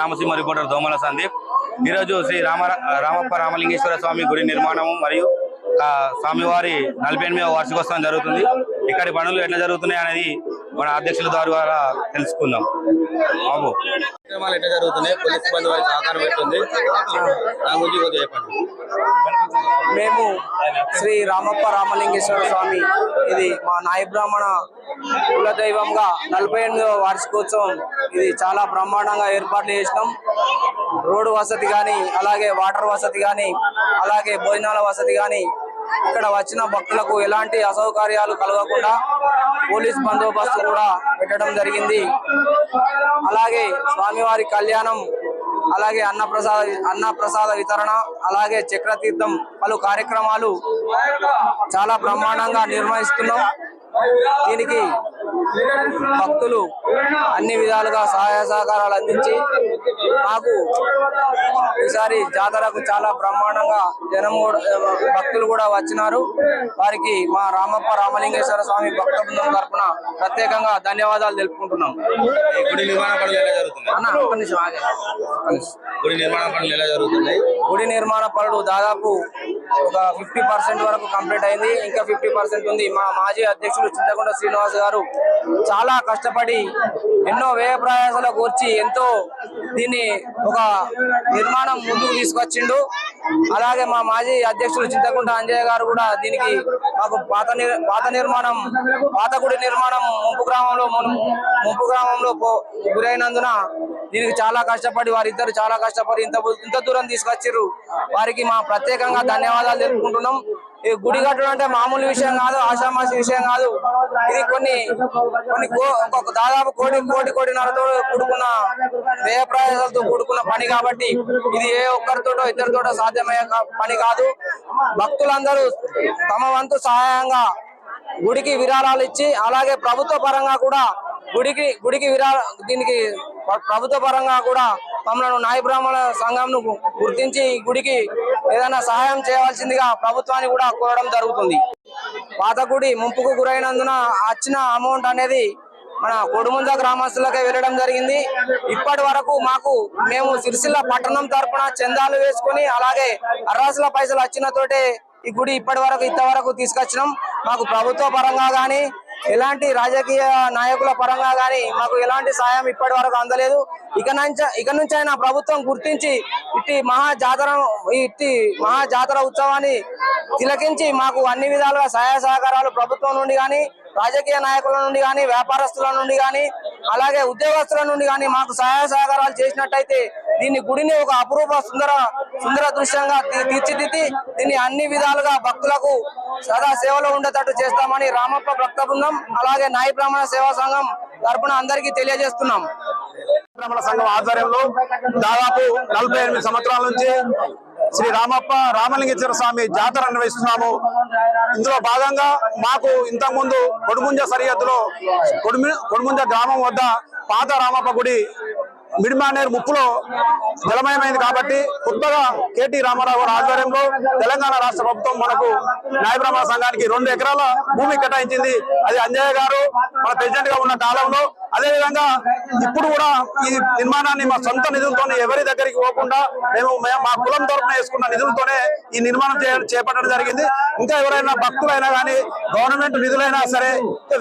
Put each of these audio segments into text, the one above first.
Ramasimha reporter దోమల సందీప్. ఈరోజు శ్రీ రామ రామప్ప రామలింగేశ్వర స్వామి గుడి నిర్మాణము మరియు ఆ, స్వామివారి నలభై ఎనిమిదవ వార్షికోత్సవం జరుగుతుంది. ఇక్కడి పనులు ఎట్లా జరుగుతున్నాయి అనేది మన అధ్యక్షుల ద్వారా తెలుసుకుందాం. బాబు. కార్యక్రమాలు ఎట్లా జరుగుతున్నాయి? పోలీస్ సిబ్బంది వారి సహకారం ఎట్లుంది? దాని గురించి కొద్దిగా చెప్పండి. మేము శ్రీ రామప్ప రామలింగేశ్వర స్వామి ఇది మా నాయ బ్రాహ్మణ కులదైవంగా నలభై ఎనిమిదవ వార్షికోత్సవం. ఇది చాలా బ్రహ్మాండంగా ఏర్పాట్లు చేసినాం. రోడ్డు వసతి కానీ అలాగే వాటర్ వసతి కానీ అలాగే భోజనాల వసతి కానీ ఇక్కడ వచ్చిన భక్తులకు ఎలాంటి అసౌకర్యాలు కలగకుండా పోలీస్ బందోబస్తు కూడా పెట్టడం జరిగింది. అలాగే స్వామివారి కళ్యాణం అలాగే అన్న ప్రసాద అన్న ప్రసాద వితరణ అలాగే చక్రతీర్థం పలు కార్యక్రమాలు చాలా బ్రహ్మాండంగా నిర్వహిస్తున్నాం. దీనికి భక్తులు అన్ని విధాలుగా సహాయ సహకారాలు అందించి మాకు ఈసారి జాతరకు చాలా బ్రహ్మాండంగా జనం కూడా భక్తులు కూడా వచ్చినారు. వారికి మా రామప్ప రామలింగేశ్వర స్వామి భక్త బృందం తరపున ప్రత్యేకంగా ధన్యవాదాలు తెలుపుకుంటున్నాం. గుడి నిర్మాణ పనులు ఎలా జరుగుతున్నాయి? గుడి నిర్మాణ పనులు ఎలా జరుగుతున్నాయి? గుడి నిర్మాణ పనులు దాదాపు ఒక ఫిఫ్టీ పర్సెంట్ వరకు కంప్లీట్ అయింది. ఇంకా ఫిఫ్టీ పర్సెంట్ ఉంది. మా మాజీ అధ్యక్షులు చింతకొండ శ్రీనివాస్ గారు చాలా కష్టపడి ఎన్నో వ్యయ ప్రయాసాల కూర్చి ఎంతో దీన్ని ఒక నిర్మాణం ముందుకు తీసుకొచ్చిండు. అలాగే మా మాజీ అధ్యక్షులు చింతకుంట అంజయ్య గారు కూడా దీనికి మాకు పాత పాత నిర్మాణం పాత గుడి నిర్మాణం ముంపు గ్రామంలో ముంపు గ్రామంలో గురైనందున దీనికి చాలా కష్టపడి వారిద్దరు చాలా కష్టపడి ఇంత ఇంత దూరం తీసుకొచ్చిర్రు. వారికి మా ప్రత్యేకంగా ధన్యవాదాలు తెలుపుకుంటున్నాం. ఈ గుడి కట్టడం అంటే మామూలు విషయం కాదు ఆషామాషి విషయం కాదు. ఇది కొన్ని కొన్ని కో- ఒక దాదాపు కోటి కోటి కోటిన్నరతో కూడుకున్న వ్యయ ప్రయాసాలతో కూడుకున్న పని కాబట్టి ఇది ఏ ఒక్కరితోటో ఇద్దరితోటో సాధ్యమయ్యే పని కాదు. భక్తులందరూ తమ వంతు సహాయంగా గుడికి విరాళాలు ఇచ్చి అలాగే ప్రభుత్వ పరంగా కూడా గుడికి గుడికి విరా దీనికి ప్రభుత్వ పరంగా కూడా తమను నాయ బ్రాహ్మణ సంఘంను గుర్తించి ఈ గుడికి ఏదైనా సహాయం చేయవలసిందిగా ప్రభుత్వాన్ని కూడా కోరడం జరుగుతుంది. పాత గుడి ముంపుకు గురైనందున వచ్చిన అమౌంట్ అనేది మన కొడుముంద గ్రామస్తులకే వెళ్ళడం జరిగింది. ఇప్పటి వరకు మాకు మేము సిరిసిల్ల పట్టణం తరఫున చందాలు వేసుకుని అలాగే అర్రాసుల పైసలు వచ్చిన తోటే ఈ గుడి ఇప్పటి వరకు ఇంతవరకు తీసుకొచ్చినాం. మాకు ప్రభుత్వ పరంగా కానీ ఎలాంటి రాజకీయ నాయకుల పరంగా కానీ మాకు ఎలాంటి సాయం ఇప్పటి వరకు అందలేదు. ఇక నుంచి ఇక నుంచి అయినా ప్రభుత్వం గుర్తించి ఇట్టి మహాజాతర ఇట్టి మహాజాతర ఉత్సవాన్ని తిలకించి మాకు అన్ని విధాలుగా సహాయ సహకారాలు ప్రభుత్వం నుండి కానీ రాజకీయ నాయకుల నుండి కానీ వ్యాపారస్తుల నుండి కానీ అలాగే ఉద్యోగస్తుల నుండి కానీ మాకు సహాయ సహకారాలు చేసినట్టయితే దీన్ని గుడిని ఒక అపురూప సుందర సుందర దృశ్యంగా తీర్చిదిద్ది దీన్ని అన్ని విధాలుగా భక్తులకు సదా సేవలో ఉండేటట్టు చేస్తామని రామప్ప భక్త బృందం అలాగే నాయ బ్రాహ్మణ సేవా సంఘం తరపున అందరికీ తెలియజేస్తున్నాం. బ్రాహ్మణ సంఘం ఆధ్వర్యంలో దాదాపు నలభై ఎనిమిది సంవత్సరాల నుంచి శ్రీ రామప్ప రామలింగేశ్వర స్వామి జాతర నిర్వహిస్తున్నాము. ఇందులో భాగంగా మాకు ఇంతకు ముందు కొడుముంజ సరిహద్దులో కొడుముంజ గ్రామం వద్ద పాత రామప్ప గుడి మిడ్మానేర్ ముప్పులో జలమయమైంది కాబట్టి కొత్తగా కేటీ రామారావు గారి ఆధ్వర్యంలో తెలంగాణ రాష్ట్ర ప్రభుత్వం మనకు న్యాయబ్రాహ్మణ సంఘానికి రెండు ఎకరాల భూమి కేటాయించింది. అది అంజయ్య గారు మన ప్రెసిడెంట్గా ఉన్న కాలంలో అదే విధంగా ఇప్పుడు కూడా ఈ నిర్మాణాన్ని మా సొంత నిధులతో ఎవరి దగ్గరికి పోకుండా మేము మా కులం తరఫున వేసుకున్న నిధులతోనే ఈ నిర్మాణం చేపట్టడం జరిగింది. ఇంకా ఎవరైనా భక్తులైనా కానీ గవర్నమెంట్ నిధులైనా సరే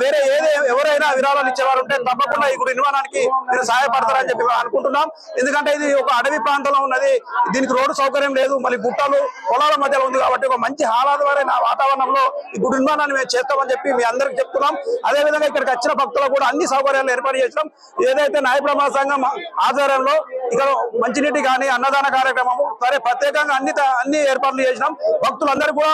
వేరే ఏదే ఎవరైనా విరాళాలు ఇచ్చేవారు ఉంటే తప్పకుండా ఈ గుడి నిర్మాణానికి మీరు సహాయపడతారని చెప్పి అనుకుంటున్నాం. ఎందుకంటే ఇది ఒక అడవి ప్రాంతంలో ఉన్నది. దీనికి రోడ్డు సౌకర్యం లేదు. మళ్ళీ గుట్టలు పొలాల మధ్యలో ఉంది కాబట్టి ఒక మంచి ఆహ్లాదకరమైన వాతావరణంలో ఈ గుడి నిర్మాణాన్ని మేము చేస్తామని చెప్పి మీ అందరికి చెప్తున్నాం. అదే విధంగా ఇక్కడికి వచ్చిన భక్తులకు కూడా అన్ని సౌకర్యాలు ఏర్పాటు చేసినాం. ఏదైతే న్యాయ ప్రమాణ సంఘం ఆధ్వర్యంలో ఇక్కడ మంచినీటి కానీ అన్నదాన కార్యక్రమం సరే ప్రత్యేకంగా అన్ని అన్ని ఏర్పాట్లు చేసినాం. భక్తులందరూ కూడా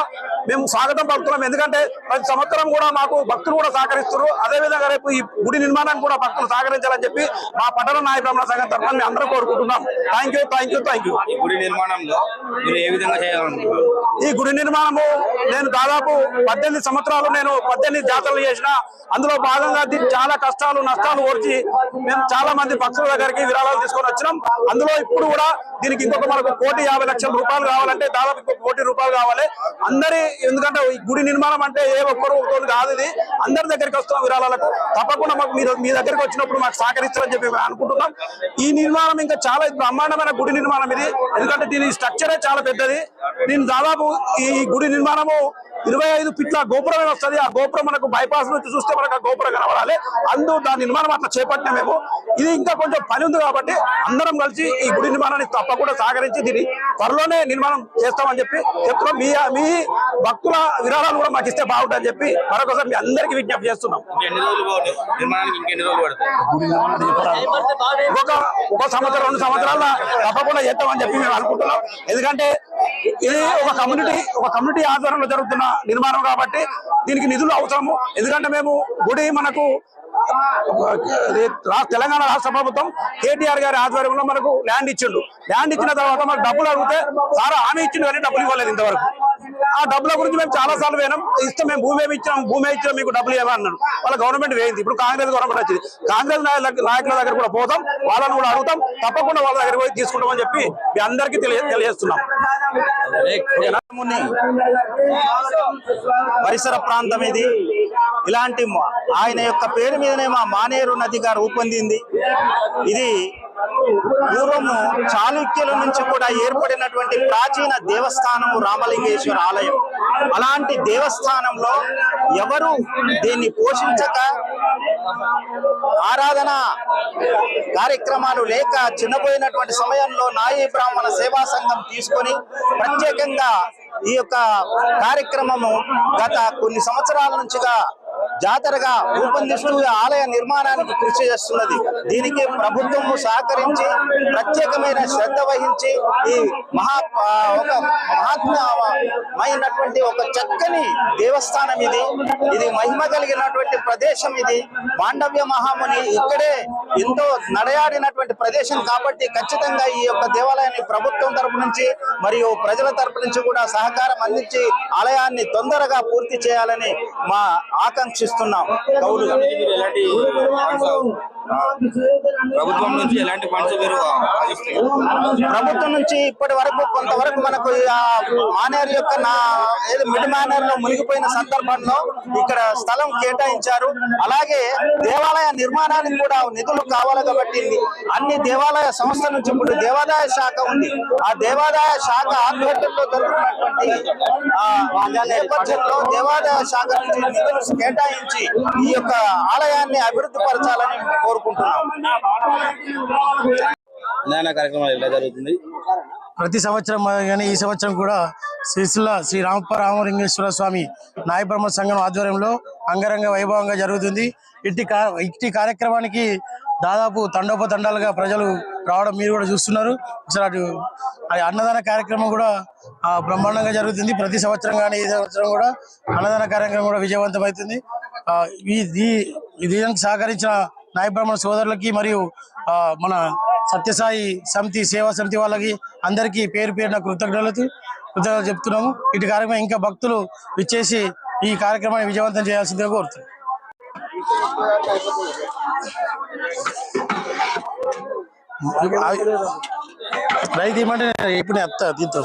మేము స్వాగతం పలుకుతున్నాం. ఎందుకంటే ప్రతి సంవత్సరం కూడా మాకు భక్తులు కూడా సహకరిస్తున్నారు. అదేవిధంగా రేపు ఈ గుడి నిర్మాణానికి కూడా భక్తులు సహకరించాలని చెప్పి మా పట్టణ నాయ బ్రహ్మణ సంఘం తరఫున మేము అందరూ కోరుకుంటున్నాం. Thank you thank you thank you ఈ గుడి నిర్మాణంలో మీరు ఏ విధంగా చేయాలనుకుంటున్నారు? ఈ గుడి నిర్మాణము నేను దాదాపు పద్దెనిమిది సంవత్సరాలు నేను పద్దెనిమిది జాతరలు చేసిన. అందులో భాగంగా చాలా కష్టాలు నష్టాలు ఓర్చి మేము చాలా మంది పక్షుల దగ్గరికి విరాళాలు తీసుకొని వచ్చినాం. అందులో ఇప్పుడు కూడా దీనికి ఇంకొక మనకు కోటి యాభై లక్షల రూపాయలు కావాలంటే దాదాపు ఇంకొక కోటి రూపాయలు కావాలి. అందరి ఎందుకంటే ఈ గుడి నిర్మాణం అంటే ఏ ఒక్కరు ఒకరు కాదు ఇది. అందరి దగ్గరికి వస్తున్నాం విరాళాలకు. తప్పకుండా మాకు మీరు మీ దగ్గరికి వచ్చినప్పుడు మాకు సహకరిస్తారని చెప్పి మేము అనుకుంటున్నాం. ఈ నిర్మాణం ఇంకా చాలా బ్రహ్మాండమైన గుడి నిర్మాణం ఇది. ఎందుకంటే దీని స్ట్రక్చరే చాలా పెద్దది. దీని దాదాపు ఈ గుడి నిర్మాణము ఇరవై ఐదు ఫిట్ల గోపురమే వస్తుంది. ఆ గోపురం మనకు బైపాస్ నుంచి చూస్తే మనకు ఆ గోపురం కనబడాలి. అందు దాని నిర్మాణం అట్లా చేపట్టినా మేము. ఇది ఇంకా కొంచెం పని ఉంది కాబట్టి అందరం కలిసి ఈ గుడి నిర్మాణాన్ని తప్పకుండా సహకరించి దీన్ని త్వరలోనే నిర్మాణం చేస్తామని చెప్పి చెప్తున్నాం. మీ మీ భక్తుల విరాళాలు కూడా మాకు ఇస్తే బాగుంటుందని చెప్పి మరొకసారి మీ అందరికీ విజ్ఞప్తి చేస్తున్నాం. ఒక ఒక సంవత్సరం రెండు సంవత్సరాల తప్పకుండా చేస్తామని చెప్పి మేము అనుకుంటున్నాం. ఎందుకంటే ఇది ఒక కమ్యూనిటీ ఒక కమ్యూనిటీ ఆధ్వర్యంలో జరుగుతున్న నిర్మాణం కాబట్టి దీనికి నిధులు అవసరము. ఎందుకంటే మేము గుడి మనకు తెలంగాణ రాష్ట్ర ప్రభుత్వం కేటీఆర్ గారి ఆధ్వర్యంలో మనకు ల్యాండ్ ఇచ్చిండు. ల్యాండ్ ఇచ్చిన తర్వాత మనకు డబ్బులు అడిగితే సారా హామీ ఇచ్చిండు కానీ డబ్బులు ఇవ్వలేదు ఇంతవరకు. ఆ డబ్బుల గురించి మేము చాలా సార్లు వేయడం ఇస్తే మేము భూమి ఏమి ఇచ్చాం భూమి ఇచ్చాం మీకు డబ్బులు ఏమని అన్నాడు. వాళ్ళ గవర్నమెంట్ వేయింది. ఇప్పుడు కాంగ్రెస్ గవర్నమెంట్ వచ్చింది. కాంగ్రెస్ నాయకుల నాయకుల దగ్గర కూడా పోతాం. వాళ్ళని కూడా అడుగుతాం. తప్పకుండా వాళ్ళ దగ్గర పోయి తీసుకుంటామని చెప్పి మీ అందరికీ తెలియ తెలియజేస్తున్నాం. పరిసర ప్రాంతం ఇది. ఇలాంటి ఆయన యొక్క పేరు మీదనే మా మానేరు నదిగా రూపొందింది. ఇది పూర్వము చాళుక్యుల నుంచి కూడా ఏర్పడినటువంటి ప్రాచీన దేవస్థానం రామలింగేశ్వర ఆలయం. అలాంటి దేవస్థానంలో ఎవరు దీన్ని పోషించక ఆరాధన కార్యక్రమాలు లేక చిన్నపోయినటువంటి సమయంలో నాయి బ్రాహ్మణ సేవా సంఘం తీసుకొని ప్రత్యేకంగా ఈ యొక్క కార్యక్రమము గత కొన్ని సంవత్సరాల నుంచిగా జాతరగా రూపొందిస్తూ ఆలయ నిర్మాణానికి కృషి చేస్తున్నది. దీనికి ప్రభుత్వము సహకరించి ప్రత్యేకమైన శ్రద్ధ వహించి ఈ మహా ఒక మహాత్మ మహాత్మైనటువంటి ఒక చక్కని దేవస్థానం ఇది. ఇది మహిమ కలిగినటువంటి ప్రదేశం ఇది. మాండవ్య మహాముని ఇక్కడే ఎంతో నడయాడినటువంటి ప్రదేశం కాబట్టి ఖచ్చితంగా ఈ యొక్క దేవాలయాన్ని ప్రభుత్వం తరపు నుంచి మరియు ప్రజల తరపు నుంచి కూడా సహకారం అందించి ఆలయాన్ని తొందరగా పూర్తి చేయాలని మా ఆకాంక్షిస్తున్నాం. ఆ, ప్రభుత్వం నుంచి ఎలాంటి ఫండ్స్ మీరు ప్రభుత్వం నుంచి ఇప్పటి వరకు కొంతవరకు మనకు మానేరు యొక్క నా ఏదో మిడ్ మేనర్లో మునిగిపోయిన సందర్భంలో ఇక్కడ స్థలం కేటాయించారు. అలాగే దేవాలయ నిర్మాణానికి కూడా నిధులు కావాలి కాబట్టి అన్ని దేవాలయ సంస్థల నుంచి ఇప్పుడు దేవాదాయ శాఖ ఉంది. ఆ దేవాదాయ శాఖ ఆధ్వర్యంలో జరుగుతున్నటువంటి నేపథ్యంలో దేవాదాయ శాఖ నుంచి నిధులు కేటాయించి ఈ యొక్క ఆలయాన్ని అభివృద్ధి పరచాలని కోరుకుంటున్నాం. కార్యక్రమాలు ఇలా జరుగుతుంది? ప్రతి సంవత్సరం కానీ ఈ సంవత్సరం కూడా శ్రీశిల శ్రీ రామప్ప రామలింగేశ్వర స్వామి నాయబ్రహ్మ సంఘం ఆధ్వర్యంలో అంగరంగ వైభవంగా జరుగుతుంది. ఇట్టి ఇట్టి కార్యక్రమానికి దాదాపు తండోపతండాలుగా ప్రజలు రావడం మీరు కూడా చూస్తున్నారు. అటు అన్నదాన కార్యక్రమం కూడా బ్రహ్మాండంగా జరుగుతుంది. ప్రతి సంవత్సరం కానీ ఈ సంవత్సరం కూడా అన్నదాన కార్యక్రమం కూడా విజయవంతమవుతుంది. ఆ, ఈ దీనికి సహకరించిన నాయబ్రహ్మణ సోదరులకి మరియు ఆ, మన సత్యసాయి సమితి సేవా సమితి వాళ్ళకి అందరికీ పేరు పేరున కృతజ్ఞతలు కృతజ్ఞతలు చెప్తున్నాము. ఇటు కార్యక్రమం ఇంకా భక్తులు విచ్చేసి ఈ కార్యక్రమాన్ని విజయవంతం చేయాల్సిందిగా కోరుతున్నాం. రైతు ఏమంటే ఇప్పుడు చెప్తా దీంతో.